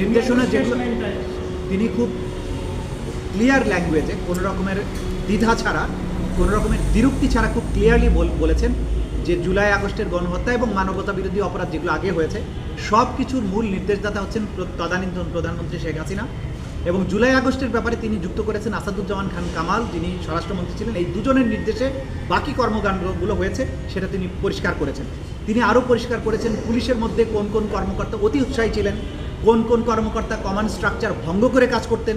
নির্দেশনা যেগুলো তিনি খুব ক্লিয়ার ল্যাঙ্গুয়েজে কোনো রকমের দ্বিধা ছাড়া, কোনো রকমের দ্বিরুক্তি ছাড়া খুব ক্লিয়ারলি বলেছেন যে জুলাই আগস্টের গণহত্যা এবং মানবতা বিরোধী অপরাধ যেগুলো আগে হয়েছে সব কিছুর মূল নির্দেশদাতা হচ্ছেন তদানীন্তন প্রধানমন্ত্রী শেখ হাসিনা এবং জুলাই আগস্টের ব্যাপারে তিনি যুক্ত করেছেন আসাদুজ্জামান খান কামাল, যিনি স্বরাষ্ট্রমন্ত্রী ছিলেন। এই দুজনের নির্দেশে বাকি কর্মকাণ্ডগুলো হয়েছে, সেটা তিনি পরিষ্কার করেছেন। তিনি আরও পরিষ্কার করেছেন, পুলিশের মধ্যে কোন কোন কর্মকর্তা অতি উৎসাহী ছিলেন কোন কোন কর্মকর্তা কমান্ড স্ট্রাকচার ভঙ্গ করে কাজ করতেন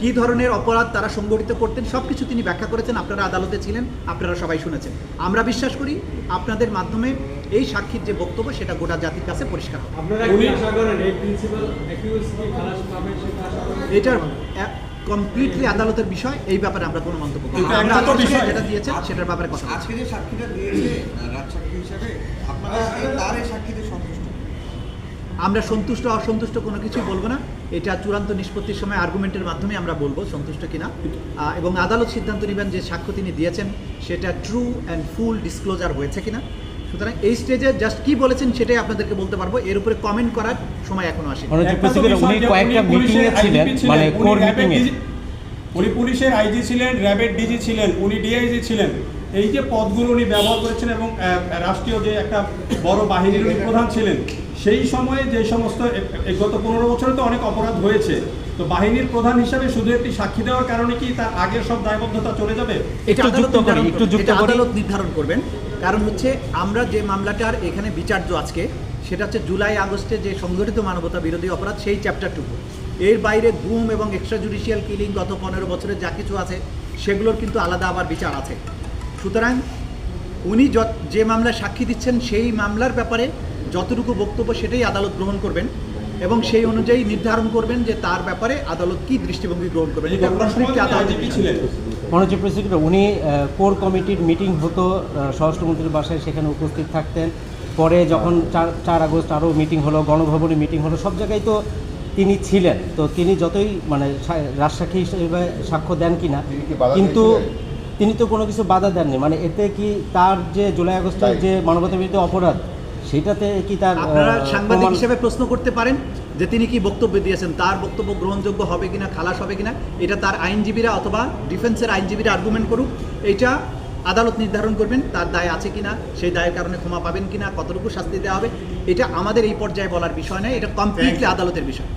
কি ধরনের অপরাধ তারা সংগঠিত করতেন সব কিছু তিনি ব্যাখ্যা করেছেন আপনারা আদালতে ছিলেন আপনারা সবাই শুনেছেন। আমরা বিশ্বাস করি আপনাদের মাধ্যমে এই সাক্ষীর যে বক্তব্য সেটা গোটা জাতির কাছে পরিষ্কার এটার কমপ্লিটলি আদালতের বিষয় এই ব্যাপারে আমরা কোনো মন্তব্য করি না। আমরা তো বিষয়। যেটা দিয়েছেন সেটার ব্যাপারে কথা আজকে যে সাক্ষীটা দিয়েছে রাজ সাক্ষী হিসাবে আপনারা তার এই সাক্ষীতে সন্তুষ্ট আমরা সন্তুষ্ট অসন্তুষ্ট কোনো কিছুই বলব না। এটা চূড়ান্ত নিষ্পত্তির সময় আর্গুমেন্টের মাধ্যমে আমরা বলব সন্তুষ্ট কিনা। এবং আদালত সিদ্ধান্ত নেবেন যে সাক্ষ্য তিনি দিয়েছেন সেটা ট্রু অ্যান্ড ফুল ডিসক্লোজার হয়েছে কিনা। সুতরাং এই স্টেজে জাস্ট কি বলেছেন সেটাই আপনাদেরকে বলতে পারব। এর উপরে কমেন্ট করার সময় এখনও আসেনি। উনি কয়েকটা ছিলেন মানে কোর মিটিংয়ে উনি পুলিশের আইজি ছিলেন র্যাবের ডিজি ছিলেন উনি ডিআইজি ছিলেন। এই যে পদগুলো উনি ব্যবহার করেছেন এবং রাষ্ট্রীয় যে একটা বড় বাহিনীর উনি প্রধান ছিলেন সেই সময়ে যে সমস্ত গত পনেরো বছরে তো অনেক অপরাধ হয়েছে। তো বাহিনীর প্রধান হিসাবে শুধু একটি সাক্ষী দেওয়ার কারণে কি তার আগের সব দায়বদ্ধতা চলে যাবে? একটু আদালত যুক্ত করি, নির্ধারণ একটু করবেন। যুক্ত আদালত নির্ধারণ করবেন। কারণ হচ্ছে আমরা যে মামলাটার এখানে বিচার্য আজকে সেটা হচ্ছে জুলাই আগস্টে যে সংগঠিত মানবতা বিরোধী অপরাধ সেই চ্যাপ্টারটুকু এর বাইরে গুম এবং এক্সট্রা জুডিশিয়াল কিলিং গত পনেরো বছরের যা কিছু আছে সেগুলোর কিন্তু আলাদা আবার বিচার আছে। সুতরাং উনি যত- যে মামলায় সাক্ষী দিচ্ছেন সেই মামলার ব্যাপারে যতটুকু বক্তব্য সেটাই আদালত গ্রহণ করবেন এবং সেই অনুযায়ী নির্ধারণ করবেন যে তার ব্যাপারে আদালত কি দৃষ্টিভঙ্গি গ্রহণ করবেন। এটা আইজিপি ছিলেন। মনোজ প্রেসিডেন্ট উনি কোর কমিটির মিটিং হতো স্বরাষ্ট্রমন্ত্রীর বাসায় সেখানে উপস্থিত থাকতেন। পরে যখন চার চার আগস্ট আরও মিটিং হলো গণভবনে মিটিং হলো সব জায়গায় তো তিনি ছিলেন। তো তিনি যতই মানে রাজসাক্ষী হিসেবে সাক্ষ্য দেন কিনা কিন্তু? তিনি তো কোনো কিছু বাধা দেননি। মানে এতে কি তার যে জুলাই আগস্টের যে মানবতা বিরোধী অপরাধ সেটাতে কি তার আপনারা সাংবাদিক হিসেবে প্রশ্ন করতে পারেন যে তিনি কি বক্তব্য দিয়েছেন তার বক্তব্য গ্রহণযোগ্য হবে কিনা খালাস হবে কিনা এটা তার আইনজীবীরা অথবা ডিফেন্সের আইনজীবীরা আর্গুমেন্ট করুক। এটা আদালত নির্ধারণ করবেন তার দায় আছে কিনা সেই দায়ের কারণে ক্ষমা পাবেন কিনা কতটুকু শাস্তি দেওয়া হবে এটা আমাদের এই পর্যায়ে বলার বিষয় নয় এটা কমপ্লিটলি আদালতের বিষয়।